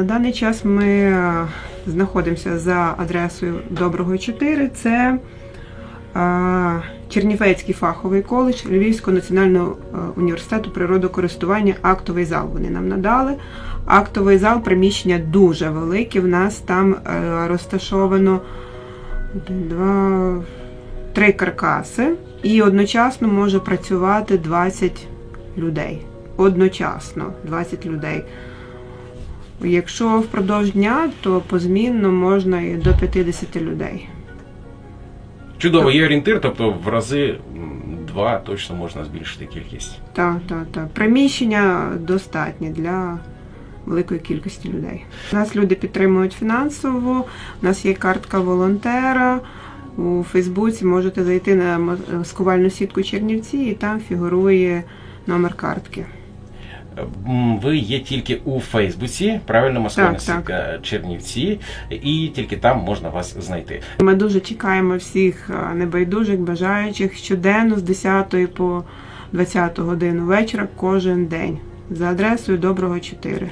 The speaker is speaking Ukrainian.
На даний час ми е, знаходимося за адресою Доброго 4. Це е, Чернівецький фаховий коледж Львівського національного е, університету природокористування. Актовий зал вони нам надали. Актовий зал приміщення дуже велике. В нас там розташовано два, три каркаси, і одночасно може працювати 20 людей. Одночасно 20 людей. Якщо впродовж дня, то позмінно можна і до 50 людей. Чудово, є орієнтир, тобто в рази два точно можна збільшити кількість. Так, так, так. Приміщення достатнє для великої кількості людей. Нас люди підтримують фінансово, у нас є картка волонтера. У Фейсбуці можете зайти на маскувальну сітку Чернівці, і там фігурує номер картки. Ви є тільки у Фейсбуці, правильно Москва сітка Чернівці, і тільки там можна вас знайти. Ми дуже чекаємо всіх е, небайдужих, бажаючих щоденно з 10 по 20 годину вечора кожен день за адресою Доброго 4.